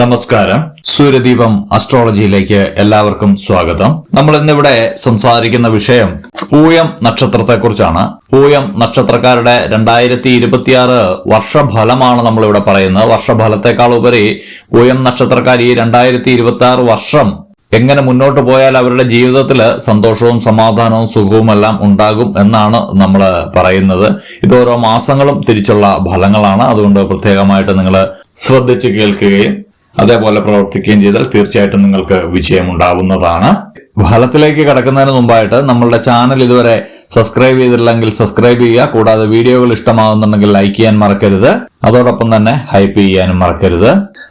നമസ്കാരം. സൂര്യദീപം അസ്ട്രോളജിയിലേക്ക് എല്ലാവർക്കും സ്വാഗതം. നമ്മൾ ഇന്നിവിടെ സംസാരിക്കുന്ന വിഷയം പൂയം നക്ഷത്രത്തെക്കുറിച്ചാണ്. പൂയം നക്ഷത്രക്കാരുടെ രണ്ടായിരത്തി ഇരുപത്തിയാറ് വർഷഫലമാണ് നമ്മളിവിടെ പറയുന്നത്. വർഷഫലത്തെക്കാൾ ഉപരി പൂയം നക്ഷത്രക്കാർ ഈ രണ്ടായിരത്തി ഇരുപത്തി ആറ് വർഷം എങ്ങനെ മുന്നോട്ട് പോയാൽ അവരുടെ ജീവിതത്തിൽ സന്തോഷവും സമാധാനവും സുഖവും എല്ലാം ഉണ്ടാകും എന്നാണ് നമ്മൾ പറയുന്നത്. ഇത് ഓരോ മാസങ്ങളും തിരിച്ചുള്ള ഫലങ്ങളാണ്. അതുകൊണ്ട് പ്രത്യേകമായിട്ട് നിങ്ങൾ ശ്രദ്ധിച്ച് കേൾക്കുകയും അതേപോലെ പ്രവർത്തിക്കുകയും ചെയ്താൽ തീർച്ചയായിട്ടും നിങ്ങൾക്ക് വിജയം ഉണ്ടാവുന്നതാണ് ഫലത്തിലേക്ക് കടക്കുന്നതിന് മുമ്പായിട്ട് നമ്മളുടെ ചാനൽ ഇതുവരെ സബ്സ്ക്രൈബ് ചെയ്തിട്ടില്ലെങ്കിൽ സബ്സ്ക്രൈബ് ചെയ്യുക. കൂടാതെ വീഡിയോകൾ ഇഷ്ടമാകുന്നുണ്ടെങ്കിൽ ലൈക്ക് ചെയ്യാൻ മറക്കരുത്. അതോടൊപ്പം തന്നെ ഹൈപ്പ് ചെയ്യാനും മറക്കരുത്.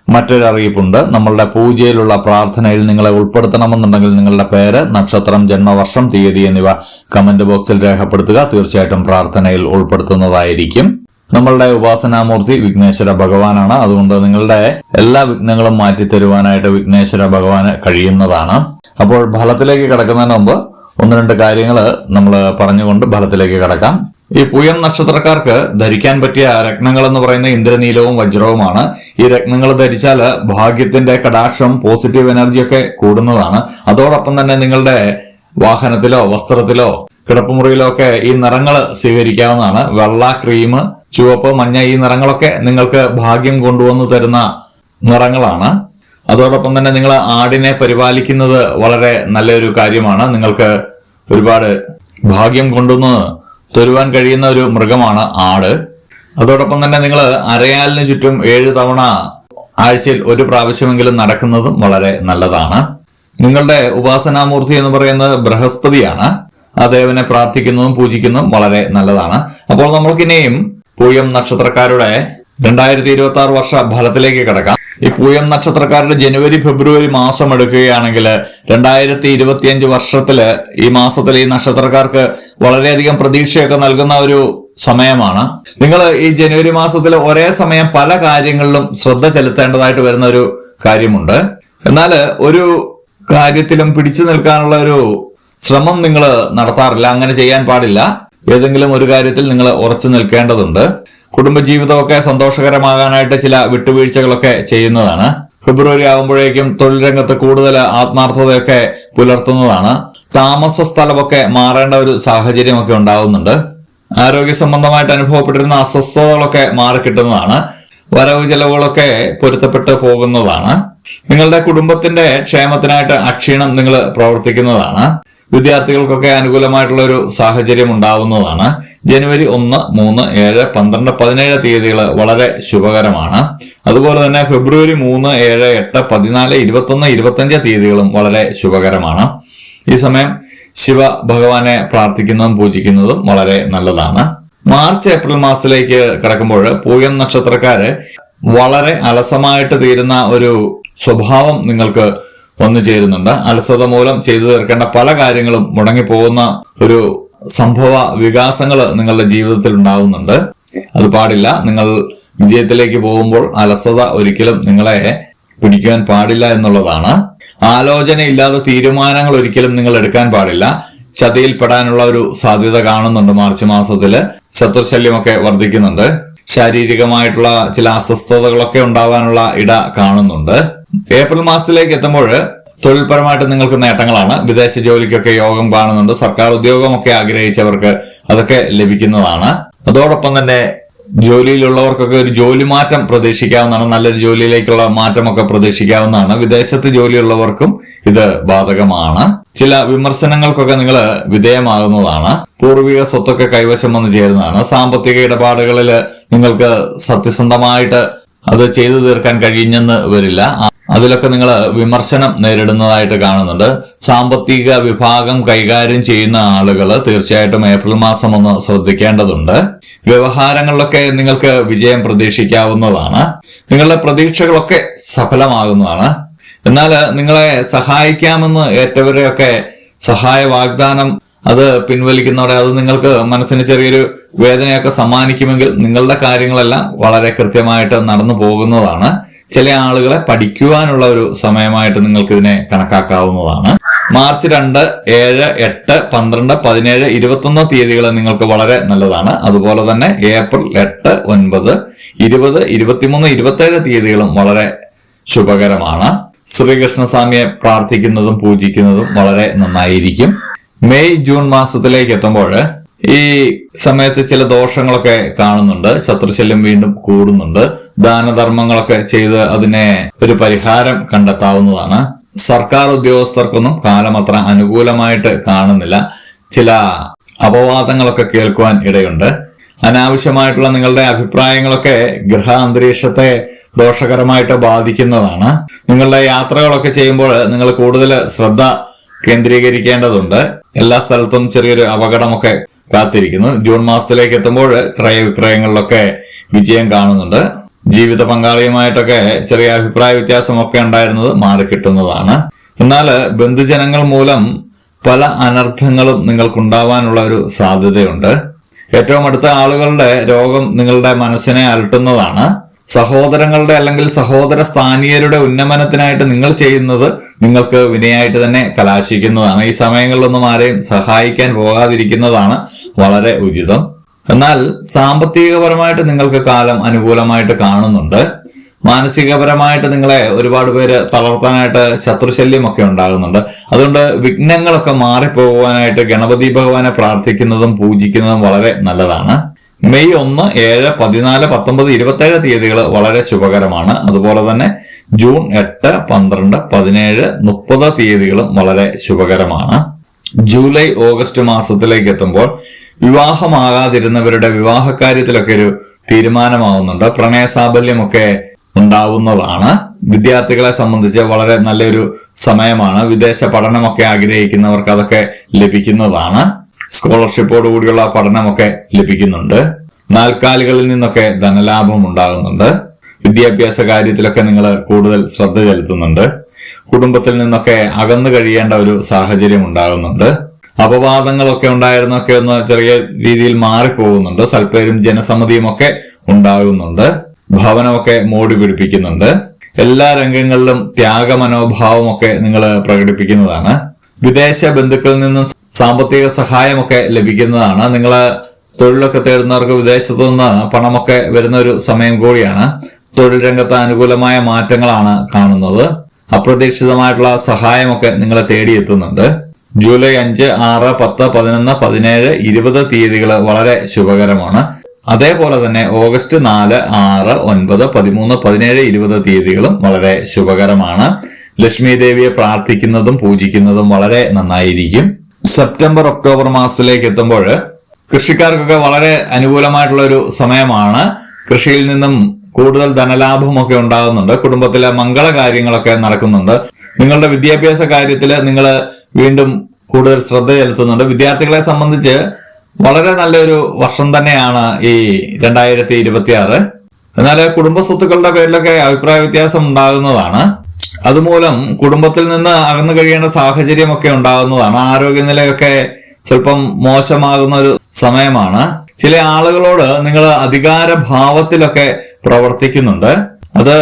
മറ്റൊരു അറിയിപ്പുണ്ട്. നമ്മളുടെ പൂജയിലുള്ള പ്രാർത്ഥനയിൽ നിങ്ങളെ ഉൾപ്പെടുത്തണമെന്നുണ്ടെങ്കിൽ നിങ്ങളുടെ പേര് നക്ഷത്രം ജന്മവർഷം തീയതി എന്നിവ കമന്റ് ബോക്സിൽ രേഖപ്പെടുത്തുക. തീർച്ചയായിട്ടും പ്രാർത്ഥനയിൽ ഉൾപ്പെടുത്തുന്നതായിരിക്കും. നമ്മളുടെ ഉപാസനാമൂർത്തി വിഘ്നേശ്വര ഭഗവാനാണ്. അതുകൊണ്ട് നിങ്ങളുടെ എല്ലാ വിഘ്നങ്ങളും മാറ്റി തരുവാനായിട്ട് വിഘ്നേശ്വര ഭഗവാന് കഴിയുന്നതാണ്. അപ്പോൾ ഫലത്തിലേക്ക് കടക്കുന്നതിന് മുമ്പ് ഒന്ന് രണ്ട് കാര്യങ്ങൾ നമ്മൾ പറഞ്ഞുകൊണ്ട് ഫലത്തിലേക്ക് കടക്കാം. ഈ പൂയം നക്ഷത്രക്കാർക്ക് ധരിക്കാൻ പറ്റിയ രത്നങ്ങൾ എന്ന് പറയുന്ന ഇന്ദ്രനീലവും വജ്രവുമാണ്. ഈ രത്നങ്ങൾ ധരിച്ചാൽ ഭാഗ്യത്തിന്റെ കടാക്ഷം പോസിറ്റീവ് എനർജിയൊക്കെ കൂടുന്നതാണ്. അതോടൊപ്പം തന്നെ നിങ്ങളുടെ വാഹനത്തിലോ വസ്ത്രത്തിലോ കിടപ്പുമുറിയിലോ ഒക്കെ ഈ നിറങ്ങൾ സ്വീകരിക്കാവുന്നതാണ്. വെള്ള ക്രീം ചുവപ്പ് മഞ്ഞ ഈ നിറങ്ങളൊക്കെ നിങ്ങൾക്ക് ഭാഗ്യം കൊണ്ടുവന്നു തരുന്ന നിറങ്ങളാണ്. അതോടൊപ്പം തന്നെ നിങ്ങൾ ആടിനെ പരിപാലിക്കുന്നത് വളരെ നല്ലൊരു കാര്യമാണ്. നിങ്ങൾക്ക് ഒരുപാട് ഭാഗ്യം കൊണ്ടുവന്ന് തരുവാൻ കഴിയുന്ന ഒരു മൃഗമാണ് ആട്. അതോടൊപ്പം തന്നെ നിങ്ങൾ അരയാലിന് ചുറ്റും ഏഴ് തവണ ആഴ്ചയിൽ ഒരു പ്രാവശ്യമെങ്കിലും നടക്കുന്നതും വളരെ നല്ലതാണ്. നിങ്ങളുടെ ഉപാസനാമൂർത്തി എന്ന് പറയുന്നത് ബൃഹസ്പതിയാണ്. ആ ദേവനെ പ്രാർത്ഥിക്കുന്നതും പൂജിക്കുന്നതും വളരെ നല്ലതാണ്. അപ്പോൾ നമ്മൾക്കിനെയും പൂയം നക്ഷത്രക്കാരുടെ രണ്ടായിരത്തി ഇരുപത്തി ആറ് വർഷ ഫലത്തിലേക്ക് കിടക്കാം. ഈ പൂയം നക്ഷത്രക്കാരുടെ ജനുവരി ഫെബ്രുവരി മാസം എടുക്കുകയാണെങ്കിൽ രണ്ടായിരത്തി ഇരുപത്തിയഞ്ച് വർഷത്തിൽ ഈ മാസത്തിൽ ഈ നക്ഷത്രക്കാർക്ക് വളരെയധികം പ്രതീക്ഷയൊക്കെ നൽകുന്ന ഒരു സമയമാണ്. നിങ്ങൾ ഈ ജനുവരി മാസത്തിൽ ഒരേ സമയം പല കാര്യങ്ങളിലും ശ്രദ്ധ ചെലുത്തേണ്ടതായിട്ട് വരുന്ന ഒരു കാര്യമുണ്ട്. എന്നാൽ ഒരു കാര്യത്തിലും പിടിച്ചു നിൽക്കാനുള്ള ഒരു ശ്രമം നിങ്ങൾ നടത്താറില്ല അങ്ങനെ ചെയ്യാൻ പാടില്ല. ഏതെങ്കിലും ഒരു കാര്യത്തിൽ നിങ്ങൾ ഉറച്ചു നിൽക്കേണ്ടതുണ്ട്. കുടുംബജീവിതമൊക്കെ സന്തോഷകരമാകാനായിട്ട് ചില വിട്ടുവീഴ്ചകളൊക്കെ ചെയ്യുന്നതാണ്. ഫെബ്രുവരി ആകുമ്പോഴേക്കും തൊഴിൽ രംഗത്ത് കൂടുതൽ ആത്മാർത്ഥതയൊക്കെ പുലർത്തുന്നതാണ്. താമസ സ്ഥലമൊക്കെ മാറേണ്ട ഒരു സാഹചര്യമൊക്കെ ഉണ്ടാകുന്നുണ്ട്. ആരോഗ്യ സംബന്ധമായിട്ട് അനുഭവപ്പെട്ടിരുന്ന അസ്വസ്ഥതകളൊക്കെ മാറിക്കിട്ടുന്നതാണ്. വരവ് ചെലവുകളൊക്കെ പൊരുത്തപ്പെട്ട് പോകുന്നതാണ്. നിങ്ങളുടെ കുടുംബത്തിന്റെ ക്ഷേമത്തിനായിട്ട് അക്ഷീണം നിങ്ങൾ പ്രവർത്തിക്കുന്നതാണ്. വിദ്യാർത്ഥികൾക്കൊക്കെ അനുകൂലമായിട്ടുള്ള ഒരു സാഹചര്യം ഉണ്ടാവുന്നതാണ്. ജനുവരി ഒന്ന് മൂന്ന് ഏഴ് പന്ത്രണ്ട് പതിനേഴ് തീയതികൾ വളരെ ശുഭകരമാണ്. അതുപോലെ തന്നെ ഫെബ്രുവരി മൂന്ന് ഏഴ് എട്ട് പതിനാല് ഇരുപത്തൊന്ന് ഇരുപത്തഞ്ച് തീയതികളും വളരെ ശുഭകരമാണ്. ഈ സമയം ശിവ ഭഗവാനെ പ്രാർത്ഥിക്കുന്നതും പൂജിക്കുന്നതും വളരെ നല്ലതാണ്. മാർച്ച് ഏപ്രിൽ മാസത്തിലേക്ക് കിടക്കുമ്പോൾ പൂയം നക്ഷത്രക്കാര് വളരെ അലസമായിട്ട് തീരുന്ന ഒരു സ്വഭാവം നിങ്ങൾക്ക് വന്നു ചേരുന്നുണ്ട്. അലസത മൂലം ചെയ്തു തീർക്കേണ്ട പല കാര്യങ്ങളും മുടങ്ങിപ്പോകുന്ന ഒരു സംഭവ വികാസങ്ങൾ നിങ്ങളുടെ ജീവിതത്തിൽ ഉണ്ടാവുന്നുണ്ട്. അത് പാടില്ല. നിങ്ങൾ വിജയത്തിലേക്ക് പോകുമ്പോൾ അലസത ഒരിക്കലും നിങ്ങളെ പിടിക്കാൻ പാടില്ല എന്നുള്ളതാണ്. ആലോചനയില്ലാതെ തീരുമാനങ്ങൾ ഒരിക്കലും നിങ്ങൾ എടുക്കാൻ പാടില്ല. ചതിയിൽപ്പെടാനുള്ള ഒരു സാധ്യത കാണുന്നുണ്ട് മാർച്ച് മാസത്തിൽ. ശത്രുശല്യമൊക്കെ വർദ്ധിക്കുന്നുണ്ട്. ശാരീരികമായിട്ടുള്ള ചില അസ്വസ്ഥതകളൊക്കെ ഉണ്ടാവാനുള്ള ഇട കാണുന്നുണ്ട്. ഏപ്രിൽ മാസത്തിലേക്ക് എത്തുമ്പോൾ തൊഴിൽപരമായിട്ട് നിങ്ങൾക്ക് നേട്ടങ്ങളാണ്. വിദേശ ജോലിക്കൊക്കെ യോഗം കാണുന്നുണ്ട്. സർക്കാർ ഉദ്യോഗമൊക്കെ ആഗ്രഹിച്ചവർക്ക് അതൊക്കെ ലഭിക്കുന്നതാണ്. അതോടൊപ്പം തന്നെ ജോലിയിലുള്ളവർക്കൊക്കെ ഒരു ജോലി മാറ്റം പ്രതീക്ഷിക്കാവുന്നതാണ്. നല്ലൊരു ജോലിയിലേക്കുള്ള മാറ്റമൊക്കെ പ്രതീക്ഷിക്കാവുന്നതാണ്. വിദേശത്ത് ജോലിയുള്ളവർക്കും ഇത് ബാധകമാണ്. ചില വിമർശനങ്ങൾക്കൊക്കെ നിങ്ങൾ വിധേയമാകുന്നതാണ്. പൂർവിക സ്വത്തൊക്കെ കൈവശം വന്ന് ചേരുന്നതാണ്. സാമ്പത്തിക ഇടപാടുകളിൽ നിങ്ങൾക്ക് സത്യസന്ധമായിട്ട് അത് ചെയ്തു തീർക്കാൻ കഴിഞ്ഞെന്ന് വരില്ല. അതിലൊക്കെ നിങ്ങൾ വിമർശനം നേരിടുന്നതായിട്ട് കാണുന്നുണ്ട്. സാമ്പത്തിക വിഭാഗം കൈകാര്യം ചെയ്യുന്ന ആളുകൾ തീർച്ചയായിട്ടും ഏപ്രിൽ മാസം ഒന്ന് ശ്രദ്ധിക്കേണ്ടതുണ്ട്. വ്യവഹാരങ്ങളിലൊക്കെ നിങ്ങൾക്ക് വിജയം പ്രതീക്ഷിക്കാവുന്നതാണ്. നിങ്ങളുടെ പ്രതീക്ഷകളൊക്കെ സഫലമാകുന്നതാണ്. എന്നാൽ നിങ്ങളെ സഹായിക്കാമെന്ന് ഏറ്റവരെയൊക്കെ സഹായ വാഗ്ദാനം അത് പിൻവലിക്കുന്നതോടെ അത് നിങ്ങൾക്ക് മനസ്സിന് ചെറിയൊരു വേദനയൊക്കെ സമ്മാനിക്കുമെങ്കിൽ നിങ്ങളുടെ കാര്യങ്ങളെല്ലാം വളരെ കൃത്യമായിട്ട് നടന്നു പോകുന്നതാണ്. ചില ആളുകളെ പഠിക്കുവാനുള്ള ഒരു സമയമായിട്ട് നിങ്ങൾക്ക് ഇതിനെ കണക്കാക്കാവുന്നതാണ്. മാർച്ച് രണ്ട് ഏഴ് എട്ട് പന്ത്രണ്ട് പതിനേഴ് ഇരുപത്തൊന്ന് തീയതികൾ നിങ്ങൾക്ക് വളരെ നല്ലതാണ്. അതുപോലെ തന്നെ ഏപ്രിൽ എട്ട് ഒൻപത് ഇരുപത് ഇരുപത്തിമൂന്ന് ഇരുപത്തേഴ് തീയതികളും വളരെ ശുഭകരമാണ്. ശ്രീകൃഷ്ണസ്വാമിയെ പ്രാർത്ഥിക്കുന്നതും പൂജിക്കുന്നതും വളരെ നന്നായിരിക്കും. മെയ് ജൂൺ മാസത്തിലേക്ക് എത്തുമ്പോൾ ഈ സമയത്ത് ചില ദോഷങ്ങളൊക്കെ കാണുന്നുണ്ട്. ശത്രുശല്യം വീണ്ടും കൂടുന്നുണ്ട്. ദാനധർമ്മങ്ങളൊക്കെ ചെയ്ത് അതിനെ ഒരു പരിഹാരം കണ്ടെത്താവുന്നതാണ്. സർക്കാർ ഉദ്യോഗസ്ഥർക്കൊന്നും കാലം അത്ര അനുകൂലമായിട്ട് കാണുന്നില്ല. ചില അപവാദങ്ങളൊക്കെ കേൾക്കുവാൻ ഇടയുണ്ട്. അനാവശ്യമായിട്ടുള്ള നിങ്ങളുടെ അഭിപ്രായങ്ങളൊക്കെ ഗൃഹ അന്തരീക്ഷത്തെ ദോഷകരമായിട്ട് ബാധിക്കുന്നതാണ്. നിങ്ങളുടെ യാത്രകളൊക്കെ ചെയ്യുമ്പോൾ നിങ്ങൾ കൂടുതൽ ശ്രദ്ധ കേന്ദ്രീകരിക്കേണ്ടതുണ്ട്. എല്ലാ സ്ഥലത്തും ചെറിയൊരു അപകടമൊക്കെ കാത്തിരിക്കുന്നു. ജൂൺ മാസത്തിലേക്ക് എത്തുമ്പോൾ ക്രയവിക്രയങ്ങളിലൊക്കെ വിജയം കാണുന്നുണ്ട്. ജീവിത പങ്കാളിയുമായിട്ടൊക്കെ ചെറിയ അഭിപ്രായ വ്യത്യാസമൊക്കെ ഉണ്ടായിരുന്നത് മാറിക്കിട്ടുന്നതാണ്. എന്നാൽ ബന്ധുജനങ്ങൾ മൂലം പല അനർത്ഥങ്ങളും നിങ്ങൾക്കുണ്ടാവാനുള്ള ഒരു സാധ്യതയുണ്ട്. ഏറ്റവും അടുത്ത ആളുകളുടെ രോഗം നിങ്ങളുടെ മനസ്സിനെ അലട്ടുന്നതാണ്. സഹോദരങ്ങളുടെ അല്ലെങ്കിൽ സഹോദര സ്ഥാനീയരുടെ ഉന്നമനത്തിനായിട്ട് നിങ്ങൾ ചെയ്യുന്നത് നിങ്ങൾക്ക് വിനയായിട്ട് തന്നെ കലാശിക്കുന്നതാണ്. ഈ സമയങ്ങളിലൊന്നും ആരെയും സഹായിക്കാൻ പോകാതിരിക്കുന്നതാണ് വളരെ ഉചിതം. എന്നാൽ സാമ്പത്തികപരമായിട്ട് നിങ്ങൾക്ക് കാലം അനുകൂലമായിട്ട് കാണുന്നുണ്ട്. മാനസികപരമായിട്ട് നിങ്ങളെ ഒരുപാട് പേര് തളർത്താനായിട്ട് ശത്രുശല്യം ഒക്കെ ഉണ്ടാകുന്നുണ്ട്. അതുകൊണ്ട് വിഘ്നങ്ങളൊക്കെ മാറിപ്പോകുവാനായിട്ട് ഗണപതി ഭഗവാനെ പ്രാർത്ഥിക്കുന്നതും പൂജിക്കുന്നതും വളരെ നല്ലതാണ്. മെയ് ഒന്ന് ഏഴ് പതിനാല് പത്തൊമ്പത് ഇരുപത്തേഴ് തീയതികൾ വളരെ ശുഭകരമാണ്. അതുപോലെ തന്നെ ജൂൺ എട്ട് പന്ത്രണ്ട് പതിനേഴ് മുപ്പത് തീയതികളും വളരെ ശുഭകരമാണ്. ജൂലൈ ഓഗസ്റ്റ് മാസത്തിലേക്ക് എത്തുമ്പോൾ വിവാഹമാകാതിരുന്നവരുടെ വിവാഹ കാര്യത്തിലൊക്കെ ഒരു തീരുമാനമാവുന്നുണ്ട്. പ്രണയസാബല്യമൊക്കെ ഉണ്ടാവുന്നതാണ്. വിദ്യാർത്ഥികളെ സംബന്ധിച്ച് വളരെ നല്ലൊരു സമയമാണ്. വിദേശ പഠനമൊക്കെ ആഗ്രഹിക്കുന്നവർക്ക് അതൊക്കെ ലഭിക്കുന്നതാണ്. സ്കോളർഷിപ്പോട് കൂടിയുള്ള പഠനമൊക്കെ ലഭിക്കുന്നുണ്ട്. നാൽക്കാലികളിൽ നിന്നൊക്കെ ധനലാഭം ഉണ്ടാകുന്നുണ്ട്. വിദ്യാഭ്യാസ കാര്യത്തിലൊക്കെ നിങ്ങൾ കൂടുതൽ ശ്രദ്ധ ചെലുത്തുന്നുണ്ട്. കുടുംബത്തിൽ നിന്നൊക്കെ അകന്നു കഴിയേണ്ട ഒരു സാഹചര്യം ഉണ്ടാകുന്നുണ്ട്. അപവാദങ്ങളൊക്കെ ഉണ്ടായിരുന്നൊക്കെ ഒന്ന് ചെറിയ രീതിയിൽ മാറിപ്പോകുന്നുണ്ട്. സൽപ്പേരും ജനസമ്മതിയും ഒക്കെ ഉണ്ടാകുന്നുണ്ട്. ഭവനമൊക്കെ മോടി പിടിപ്പിക്കുന്നുണ്ട്. എല്ലാ രംഗങ്ങളിലും ത്യാഗ ത്യാഗമനോഭാവമൊക്കെ നിങ്ങൾ പ്രകടിപ്പിക്കുന്നതാണ്. വിദേശ ബന്ധുക്കളിൽ നിന്നും സാമ്പത്തിക സഹായമൊക്കെ ലഭിക്കുന്നതാണ്. നിങ്ങൾ തൊഴിലൊക്കെ തേടുന്നവർക്ക് വിദേശത്തു നിന്ന് പണമൊക്കെ വരുന്ന ഒരു സമയം കൂടിയാണ്. തൊഴിൽ രംഗത്ത് അനുകൂലമായ മാറ്റങ്ങളാണ് കാണുന്നത്. അപ്രതീക്ഷിതമായിട്ടുള്ള സഹായമൊക്കെ നിങ്ങളെ തേടിയെത്തുന്നുണ്ട്. ജൂലൈ അഞ്ച് ആറ് പത്ത് പതിനൊന്ന് പതിനേഴ് ഇരുപത് തീയതികൾ വളരെ ശുഭകരമാണ്. അതേപോലെ തന്നെ ഓഗസ്റ്റ് നാല് ആറ് ഒൻപത് പതിമൂന്ന് പതിനേഴ് ഇരുപത് തീയതികളും വളരെ ശുഭകരമാണ്. ലക്ഷ്മി ദേവിയെ പ്രാർത്ഥിക്കുന്നതും പൂജിക്കുന്നതും വളരെ നന്നായിരിക്കും. സെപ്റ്റംബർ ഒക്ടോബർ മാസത്തിലേക്ക് എത്തുമ്പോൾ കൃഷിക്കാർക്കൊക്കെ വളരെ അനുകൂലമായിട്ടുള്ള ഒരു സമയമാണ്. കൃഷിയിൽ നിന്നും കൂടുതൽ ധനലാഭമൊക്കെ ഉണ്ടാകുന്നുണ്ട്. കുടുംബത്തിലെ മംഗള കാര്യങ്ങളൊക്കെ നടക്കുന്നുണ്ട്. നിങ്ങളുടെ വിദ്യാഭ്യാസ കാര്യത്തിൽ നിങ്ങൾ വീണ്ടും കൂടുതൽ ശ്രദ്ധ ചെലുത്തുന്നുണ്ട്. വിദ്യാർത്ഥികളെ സംബന്ധിച്ച് വളരെ നല്ലൊരു വർഷം തന്നെയാണ് ഈ രണ്ടായിരത്തി ഇരുപത്തി ആറ് എന്നാൽ കുടുംബ സ്വത്തുക്കളുടെ പേരിലൊക്കെ അഭിപ്രായ വ്യത്യാസം ഉണ്ടാകുന്നതാണ്. അതുമൂലം കുടുംബത്തിൽ നിന്ന് അകന്നു കഴിയേണ്ട സാഹചര്യമൊക്കെ ഉണ്ടാകുന്നതാണ്. ആരോഗ്യനിലയൊക്കെ സ്വല്പം മോശമാകുന്ന ഒരു സമയമാണ്. ചില ആളുകളോട് നിങ്ങൾ അധികാര ഭാവത്തിലൊക്കെ പ്രവർത്തിക്കുന്നുണ്ട്. അത്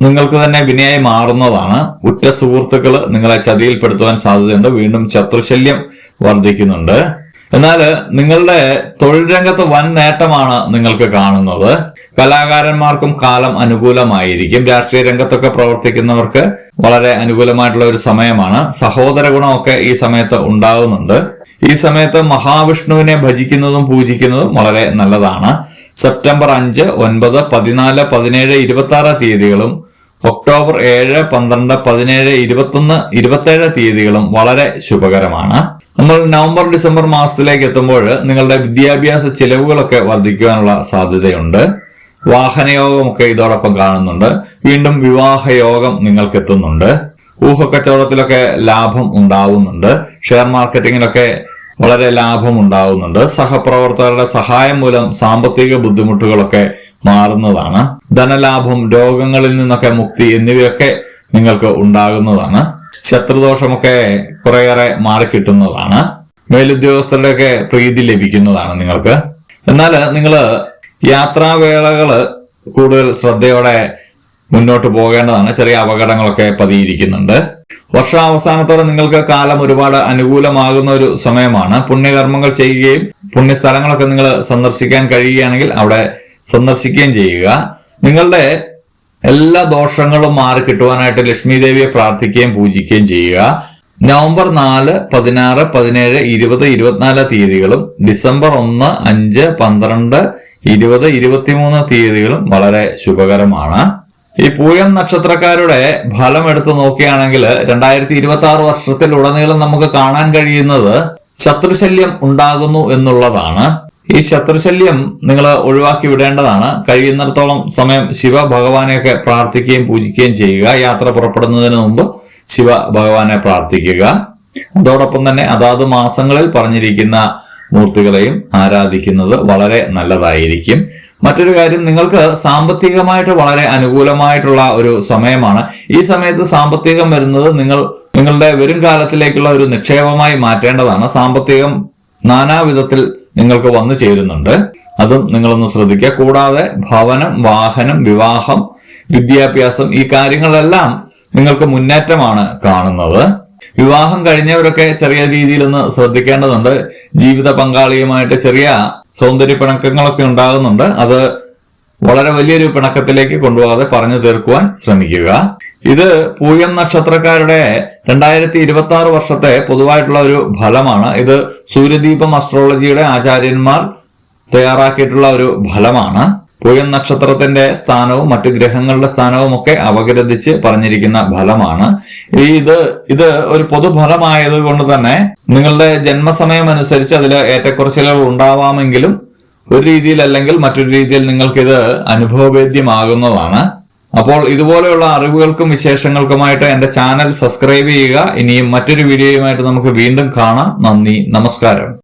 നിങ്ങൾക്ക് തന്നെ വിനയായി മാറുന്നതാണ്. ഉറ്റ സുഹൃത്തുക്കൾ നിങ്ങളെ ചതിയിൽപ്പെടുത്തുവാൻ സാധ്യതയുണ്ട്. വീണ്ടും ശത്രുശല്യം വർദ്ധിക്കുന്നുണ്ട്. എന്നാൽ നിങ്ങളുടെ തൊഴിൽ രംഗത്ത് വൻ നേട്ടമാണ് നിങ്ങൾക്ക് കാണുന്നത്. കലാകാരന്മാർക്കും കാലം അനുകൂലമായിരിക്കും. രാഷ്ട്രീയ രംഗത്തൊക്കെ പ്രവർത്തിക്കുന്നവർക്ക് വളരെ അനുകൂലമായിട്ടുള്ള ഒരു സമയമാണ്. സഹോദര ഗുണമൊക്കെ ഈ സമയത്ത് ഉണ്ടാകുന്നുണ്ട്. ഈ സമയത്ത് മഹാവിഷ്ണുവിനെ ഭജിക്കുന്നതും പൂജിക്കുന്നതും വളരെ നല്ലതാണ്. സെപ്റ്റംബർ അഞ്ച് ഒൻപത് പതിനാല് പതിനേഴ് ഇരുപത്തി ആറ് തീയതികളും ഒക്ടോബർ ഏഴ് പന്ത്രണ്ട് പതിനേഴ് ഇരുപത്തൊന്ന് ഇരുപത്തേഴ് തീയതികളും വളരെ ശുഭകരമാണ്. നമ്മൾ നവംബർ ഡിസംബർ മാസത്തിലേക്ക് എത്തുമ്പോൾ നിങ്ങളുടെ വിദ്യാഭ്യാസ ചിലവുകളൊക്കെ വർദ്ധിക്കുവാനുള്ള സാധ്യതയുണ്ട്. വാഹനയോഗമൊക്കെ ഇതോടൊപ്പം കാണുന്നുണ്ട്. വീണ്ടും വിവാഹയോഗം നിങ്ങൾക്ക് എത്തുന്നുണ്ട് ഊഹക്കച്ചവടത്തിലൊക്കെ ലാഭം ഉണ്ടാവുന്നുണ്ട്. ഷെയർ മാർക്കറ്റിങ്ങിലൊക്കെ വളരെ ലാഭം ഉണ്ടാവുന്നുണ്ട്. സഹപ്രവർത്തകരുടെ സഹായം മൂലം സാമ്പത്തിക ബുദ്ധിമുട്ടുകളൊക്കെ മാറുന്നതാണ്. ധനലാഭം രോഗങ്ങളിൽ നിന്നൊക്കെ മുക്തി എന്നിവയൊക്കെ നിങ്ങൾക്ക് ഉണ്ടാകുന്നതാണ്. ശത്രുദോഷമൊക്കെ കുറേയേറെ മാറിക്കിട്ടുന്നതാണ്. മേലുദ്യോഗസ്ഥരുടെയൊക്കെ പ്രീതി ലഭിക്കുന്നതാണ് നിങ്ങൾക്ക്. എന്നാൽ നിങ്ങൾ യാത്രാവേളകൾ കൂടുതൽ ശ്രദ്ധയോടെ മുന്നോട്ട് പോകേണ്ടതാണ്. ചെറിയ അപകടങ്ങളൊക്കെ പതിയിരിക്കുന്നുണ്ട്. വർഷാവസാനത്തോടെ നിങ്ങൾക്ക് കാലം ഒരുപാട് അനുകൂലമാകുന്ന ഒരു സമയമാണ്. പുണ്യകർമ്മങ്ങൾ ചെയ്യുകയും പുണ്യസ്ഥലങ്ങളൊക്കെ നിങ്ങൾ സന്ദർശിക്കാൻ കഴിയുകയാണെങ്കിൽ അവിടെ സന്ദർശിക്കുകയും ചെയ്യുക. നിങ്ങളുടെ എല്ലാ ദോഷങ്ങളും മാറി കിട്ടുവാനായിട്ട് ലക്ഷ്മി ദേവിയെ പ്രാർത്ഥിക്കുകയും പൂജിക്കുകയും ചെയ്യുക. നവംബർ നാല് പതിനാറ് പതിനേഴ് ഇരുപത് ഇരുപത്തിനാല് തീയതികളും ഡിസംബർ ഒന്ന് അഞ്ച് പന്ത്രണ്ട് ഇരുപത് ഇരുപത്തിമൂന്ന് തീയതികളും വളരെ ശുഭകരമാണ്. ഈ പൂയം നക്ഷത്രക്കാരുടെ ഫലം എടുത്തു നോക്കുകയാണെങ്കിൽ രണ്ടായിരത്തി ഇരുപത്തി ആറ് വർഷത്തിലുടനീളം നമുക്ക് കാണാൻ കഴിയുന്നത് ശത്രുശല്യം ഉണ്ടാകുന്നു എന്നുള്ളതാണ്. ഈ ശത്രുശല്യം നിങ്ങൾ ഒഴിവാക്കി വിടേണ്ടതാണ്. കഴിയുന്നിടത്തോളം സമയം ശിവ ഭഗവാനെയൊക്കെ പ്രാർത്ഥിക്കുകയും പൂജിക്കുകയും ചെയ്യുക. യാത്ര പുറപ്പെടുന്നതിന് മുമ്പ് ശിവ ഭഗവാനെ പ്രാർത്ഥിക്കുക. അതോടൊപ്പം തന്നെ അതാത് മാസങ്ങളിൽ പറഞ്ഞിരിക്കുന്ന മൂർത്തികളെയും ആരാധിക്കുന്നത് വളരെ നല്ലതായിരിക്കും. മറ്റൊരു കാര്യം നിങ്ങൾക്ക് സാമ്പത്തികമായിട്ട് വളരെ അനുകൂലമായിട്ടുള്ള ഒരു സമയമാണ്. ഈ സമയത്ത് സാമ്പത്തികം വരുന്നത് നിങ്ങൾ നിങ്ങളുടെ വരും കാലത്തിലേക്കുള്ള ഒരു നിക്ഷേപമായി മാറ്റേണ്ടതാണ്. സാമ്പത്തികം നാനാവിധത്തിൽ നിങ്ങൾക്ക് വന്നു ചേരുന്നുണ്ട്. അതും നിങ്ങളൊന്ന് ശ്രദ്ധിക്കുക. കൂടാതെ ഭവനം വാഹനം വിവാഹം വിദ്യാഭ്യാസം ഈ കാര്യങ്ങളെല്ലാം നിങ്ങൾക്ക് മുന്നേറ്റമാണ് കാണുന്നത്. വിവാഹം കഴിഞ്ഞവരൊക്കെ ചെറിയ രീതിയിലൊന്ന് ശ്രദ്ധിക്കേണ്ടതുണ്ട്. ജീവിത പങ്കാളിയുമായിട്ട് ചെറിയ സൗന്ദര്യ പിണക്കങ്ങളൊക്കെ ഉണ്ടാകുന്നുണ്ട്. അത് വളരെ വലിയൊരു പിണക്കത്തിലേക്ക് കൊണ്ടുപോകാതെ പറഞ്ഞു തീർക്കുവാൻ ശ്രമിക്കുക. ഇത് പൂയം നക്ഷത്രക്കാരുടെ രണ്ടായിരത്തി ഇരുപത്തി ആറ് വർഷത്തെ പൊതുവായിട്ടുള്ള ഒരു ഫലമാണ്. ഇത് സൂര്യദീപം അസ്ട്രോളജിയുടെ ആചാര്യന്മാർ തയ്യാറാക്കിയിട്ടുള്ള ഒരു ഫലമാണ്. പൂയം നക്ഷത്രത്തിന്റെ സ്ഥാനവും മറ്റു ഗ്രഹങ്ങളുടെ സ്ഥാനവും ഒക്കെ അപഗ്രഥിച്ച് പറഞ്ഞിരിക്കുന്ന ഫലമാണ്. ഇത് ഇത് ഒരു പൊതുഫലമായത് കൊണ്ട് തന്നെ നിങ്ങളുടെ ജന്മസമയം അനുസരിച്ച് അതിൽ ഏറ്റക്കുറച്ചിലുകൾ ഉണ്ടാവാമെങ്കിലും ഒരു രീതിയിൽ അല്ലെങ്കിൽ മറ്റൊരു രീതിയിൽ നിങ്ങൾക്കിത് അനുഭവവേദ്യമാകുന്നതാണ്. അപ്പോൾ ഇതുപോലെയുള്ള അറിവുകൾക്കും വിശേഷങ്ങൾക്കുമായിട്ട് എന്റെ ചാനൽ സബ്സ്ക്രൈബ് ചെയ്യുക. ഇനിയും മറ്റൊരു വീഡിയോയുമായിട്ട് നമുക്ക് വീണ്ടും കാണാം. നന്ദി. നമസ്കാരം.